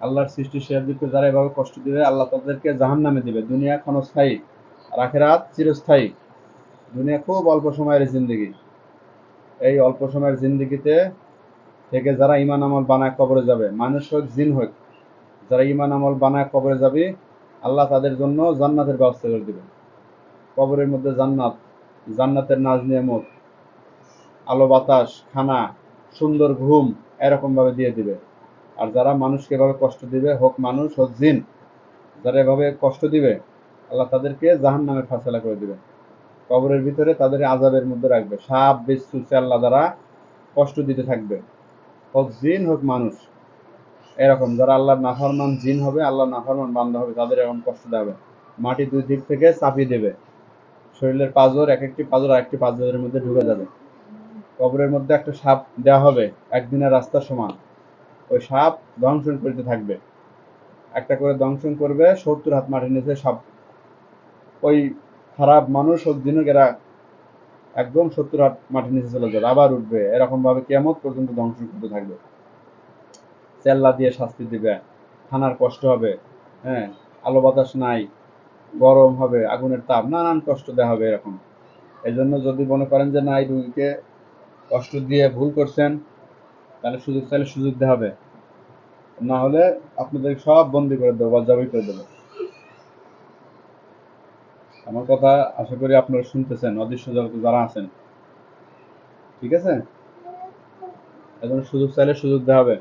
আল্লাহর সৃষ্টি শেয়ারদেরকে যারা এভাবে কষ্ট দিবে, আল্লাহ তাদেরকে জাহান নামে দিবে। দুনিয়া ক্ষণস্থায়ী আর আখেরাত চিরস্থায়ী। দুনিয়া খুব অল্প সময়ের জিন্দগি। এই অল্প সময়ের জিন্দগিতে থেকে যারা ইমান আমল বানায় কবরে যাবে, মানুষ হোক, জিন হোক, যারা ইমান আমল বানায় কবরে যাবে, আল্লাহ তাদের জন্য জান্নাতের ব্যবস্থা করে দিবে কবরের মধ্যে জান্নাত, জান্নাতের নাজ নিয়ামত, আলো বাতাস, খানা, সুন্দর ঘুম এরকম ভাবে দিয়ে দিবে। আর যারা মানুষকে এভাবে কষ্ট দিবে, হোক মানুষ, হোক জিন, যারা এভাবে কষ্ট দিবে, আল্লাহ তাদেরকে জাহান নামের ফাঁসলা করে দিবে। কবরের ভিতরে তাদের আজাবের মধ্যে রাখবে। সাপ, বিচ্ছু আল্লাহ দ্বারা কষ্ট দিতে থাকবে। হোক জিন, হোক মানুষ, এরকম যারা আল্লাহর নাফরমান জিন হবে, আল্লাহর নাফরমান বান্দা হবে, তাদের এরকম কষ্ট দেবে। মাটি দুই দিক থেকে চাপিয়ে দেবে। শরীরের পাঁজর এক একটি পাঁজর আর একটি পাঁজরের মধ্যে ঢুকে যাবে। কবরের মধ্যে একটা সাপ দেওয়া হবে, একদিনের রাস্তা সমান। ওই সাপ দংশন করতে থাকবে। একটা করে দংশন করবে, সত্তর হাত মাটির নিচে সাপ। ওই খারাপ মানুষ হোক দিনকেরা একদম সত্তর হাত মাটির নিচে চলে যাবে, আবার উঠবে। এরকম ভাবে কেমন পর্যন্ত দংশন করতে থাকবে। চেল্লা দিয়ে শাস্তি দিবে। থানার কষ্ট হবে হ্যাঁ আলো বাতাস নাই, গরম হবে, আগুনের তাপ, নানান কষ্ট দেওয়া হবে এরকম। এই জন্য যদি মনে করেন যে, না, এই রুগীকে কষ্ট দিয়ে ভুল করছেন তাহলে সুযোগ চাইলে সুযোগ দেওয়া হবে। না হলে আপনাদের সব বন্দি করে দেবো বা জবাই করে দেবো। আমার কথা আশা করি আপনারা শুনতেছেন, অদৃশ্য জগতে যারা আছেন। ঠিক আছে? এখন সুযোগ চাইলে সুযোগ দেওয়া হবে।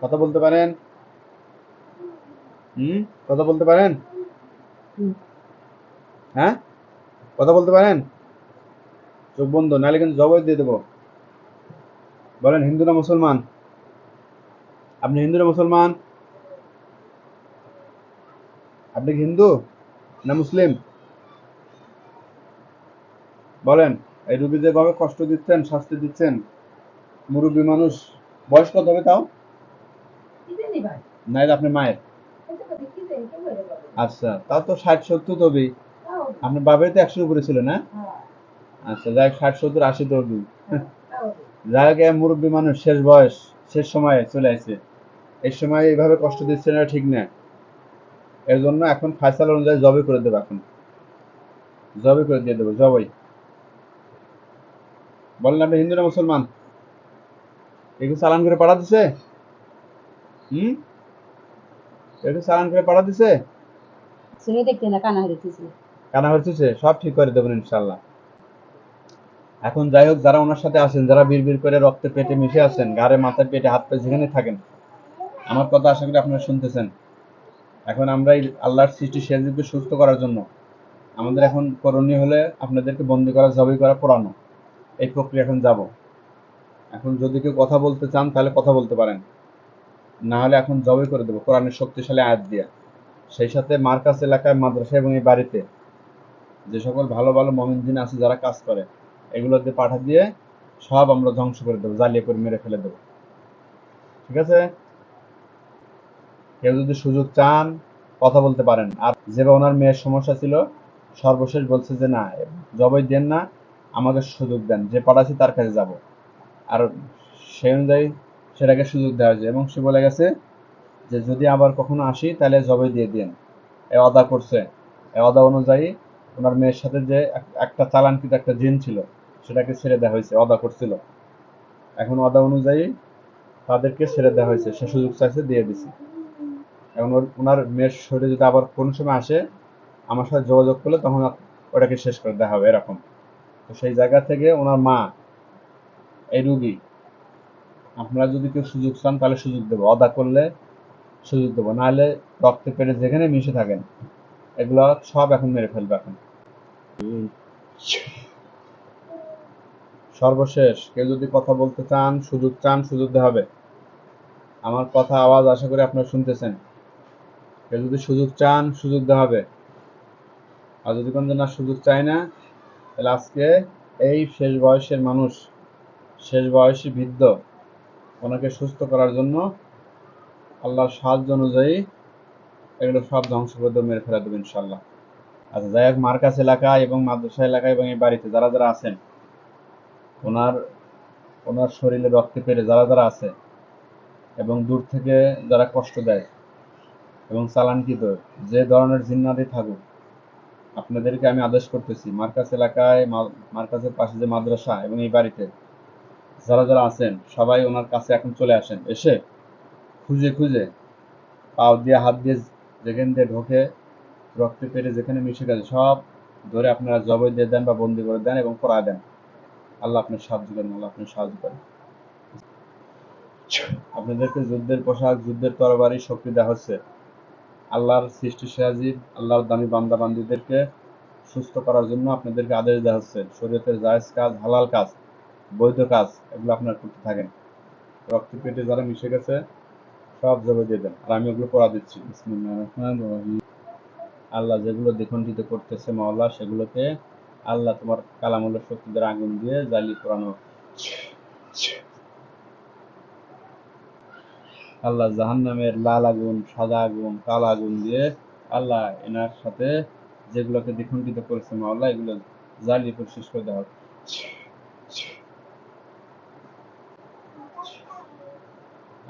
কথা বলতে পারেন? হুম? কথা বলতে পারেন? হ্যাঁ? কথা বলতে পারেন? চোখ বন্ধ, নাহলে কিন্তু জবাই দিয়ে দেবো। বলেন হিন্দু না মুসলমান? আপনি হিন্দু না মুসলমান? আপনি হিন্দু না মুসলিম? বলেন এই রুগী যেভাবে কষ্ট দিচ্ছেন শাস্তি দিচ্ছেন মুরব্বী মানুষ বয়স কত হবে তাও? না আপনি মায়ের। আচ্ছা তাও তো ষাট সত্তর তবে আপনার বাবার তো একশোর উপরে ছিল না? আচ্ছা যাই ষাট সত্তর আশি তো যাই হোক, মুরব্বী মানুষ শেষ বয়স শেষ সময়ে চলে আসে। এই সময় এইভাবে কষ্ট দিচ্ছে না ঠিক না। এর জন্য এখন ফাইসাল অনুযায়ী জবে করে দেবো এখন। জবে করে দিয়ে দেবো জবই। বলেন আপনি হিন্দু না মুসলমান? এগুলো চালান করে পাঠা দিছে? হুম? একটু চালান করে পাঠা দিছে? ছেলে দেখতে না কানা হইতেছে। কানা হচ্ছে সব ঠিক করে দেবেন ইনশাল্লাহ। এখন যাই হোক, যারা ওনার সাথে আছেন, যারা বিড়বিড় করে রক্তে পেটে মিশে আছেন গাড়ে মাথায়, পেটে, হাত, পা যেখানে থাকেন, আমার কথা আশা করি আপনারা শুনতেছেন। এখন আমরা এই আল্লাহর সৃষ্টি শেয়ারকে সুস্থ করার জন্য আমাদের এখন করণীয় হলে আপনাদেরকে বন্দি করা, জবাই করা, পড়ানো। এই প্রক্রিয়া এখন যাব। এখন যদি কেউ কথা বলতে চান, তাহলে কথা বলতে পারেন। না হলে এখন জবাই করে দেবো, কোরআনের শক্তিশালী আয়াত দিয়ে। সেই সাথে মার্কাস এলাকায় মাদ্রাসা এবং এই বাড়িতে যে সকল ভালো ভালো মমিনদিন আছে, যারা কাজ করে এগুলোতে পাঠা দিয়ে সব আমরা ধ্বংস করে দেবো, জ্বালিয়ে করে মেরে ফেলে দেবো। ঠিক আছে? কেউ যদি সুযোগ চান, কথা বলতে পারেন। আর যেভাবে ওনার মেয়ের সমস্যা ছিল, সর্বশেষ বলছে যে না, জবাই দেন না, আমাকে সুযোগ দেন। যে পাঠাচ্ছি তার কাছে যাব। আর সেই অনুযায়ী সেটাকে সুযোগ দেওয়া হয়েছে। এবং সে বলে গেছে যে, যদি আবার কখনো আসি, তাহলে জবাই দিয়ে দিন এ অদা করছে। এ অদা অনুযায়ী ওনার মেয়ের সাথে যে এক- একটা চালানকৃত একটা জিন ছিল সেটাকে ছেড়ে দেওয়া হয়েছে অদা করছিল। এখন অদা অনুযায়ী তাদেরকে ছেড়ে দেওয়া হয়েছে, সে সুযোগ চাইছে, দিয়ে দিছি। এখন ওর- ওনার মেয়ের শরীরে যদি আবার কোনো সময় আসে, আমার সাথে যোগাযোগ করলে তখন ওটাকে শেষ করে দেওয়া হবে, এরকম। তো সেই জায়গা থেকে ওনার মা, এই রুগী, আপনারা যদি কেউ সুযোগ চান, তাহলে সুযোগ দেবো। অদা করলে সুযোগ দেবো। নাহলে রক্তে পেটে যেখানে মিশে থাকেন, এগুলো সব এখন মেরে ফেলবে এখন। সর্বশেষ, কেউ যদি কথা বলতে চান, সুযোগ চান, সুযোগ দেওয়া হবে। আমার কথা, আওয়াজ আশা করি আপনারা শুনতেছেন। কেউ যদি সুযোগ চান, সুযোগ দেওয়া হবে। আর যদি কোনো না সুযোগ চায় না, তাহলে আজকে এই শেষ বয়সের মানুষ, শেষ বয়সী বৃদ্ধ, ওনাকে সুস্থ করার জন্য আল্লাহর সাহায্য অনুযায়ী এগুলো সব ধ্বংস করে মেরে ফেলা দেবেন ইনশাল্লাহ আচ্ছা যাই হোক মার্কাস এলাকা এবং মাদ্রাসা এলাকা এবং এই বাড়িতে যারা যারা আছেন ওনার ওনার শরীরে রক্তে পেরে যারা যারা আছে এবং দূর থেকে যারা কষ্ট দেয় এবং চালানকৃত, যে ধরনের জিন্নাতি থাকুক, আপনাদেরকে আমি আদেশ করতেছি মার্কাস এলাকায় মার্কাসের পাশে যে মাদ্রাসা এবং এই বাড়িতে যারা যারা আছেন, সবাই ওনার কাছে এখন চলে আসেন। এসে খুঁজে খুঁজে পাও দিয়ে হাত দিয়ে যেখান দিয়ে ঢোকে, রক্তে পেটে যেখানে মিশে গেছে, সব ধরে আপনারা জবাই দিয়ে দেন বা বন্দি করে দেন এবং পড়া দেন। আল্লাহ আপনার সাহায্য করেন, আল্লাহ আপনার সাহায্য করেন। আপনাদেরকে যুদ্ধের পোশাক, যুদ্ধের তরবারি, শক্তি দেওয়া হচ্ছে। আল্লাহর সৃষ্টি সাহায্য আল্লাহর দামি বান্দা বান্দিদেরকে সুস্থ করার জন্য আপনাদেরকে আদেশ দেওয়া হচ্ছে। শরীয়তের জায়েজ কাজ, হালাল কাজ, বৈধ কাজ, এগুলো আপনার করতে থাকেন। রক্ত পেটে যারা মিশে গেছে, সব জবাই দিয়ে দেন। আর আমি ওগুলো পড়া দিচ্ছি। আল্লাহ যেগুলো দ্বিখণ্ডিত করতেছে মাওলা, সেগুলোকে আল্লাহ তোমার কালামুল্লাহ শক্তি দ্বারা আগুন দিয়ে জ্বালিয়ে পোড়ানো আল্লাহ জাহান্নামের লাল আগুন, সাদা আগুন, কালো আগুন দিয়ে আল্লাহ এনার সাথে যেগুলোকে দ্বিখণ্ডিত করেছে মাওলা, এগুলো জ্বালিয়ে পরে শেষ করে দেওয়া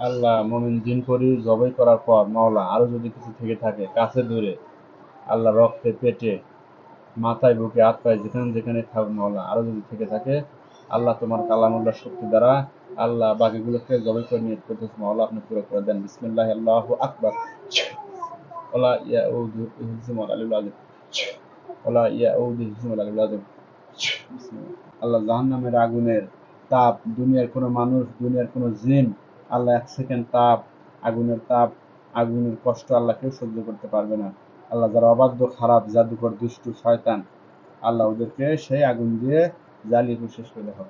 আল্লাহ মমিন জিন করি জবাই করার পর মাওলা আরও যদি কিছু থেকে থাকে, কাছে দূরে আল্লাহ রক্তে, পেটে মাথায়, বুকে, হাত, পায়ে, যেখানে যেখানে থাকুক মাওলা, আরও যদি থেকে থাকে, আল্লাহ তোমার কালামুল্লাহ শক্তি দ্বারা আল্লাহ বাকিগুলোকে জবাই করে নিয়ে করতেছে। মাওলা, আপনি পুরো করে দেন। বিসমিল্লাহ, আল্লাহু আকবার। ওলা আলিল আযীম। ওলা আযীম। বিসমিল্লাহ। আল্লাহ জাহান্নামের আগুনের তাপ, দুনিয়ার কোনো মানুষ, দুনিয়ার কোনো জিন, আল্লাহ এক সেকেন্ড তাপ, আগুনের তাপ, আগুনের কষ্ট আল্লাহ কেউ সহ্য করতে পারবে না। আল্লাহ যারা অবাধ্য, খারাপ, জাদুকর, দুষ্টু, শয়তান, আল্লাহ ওদেরকে সেই আগুন দিয়ে জ্বালিয়ে শেষ করে দেওয়া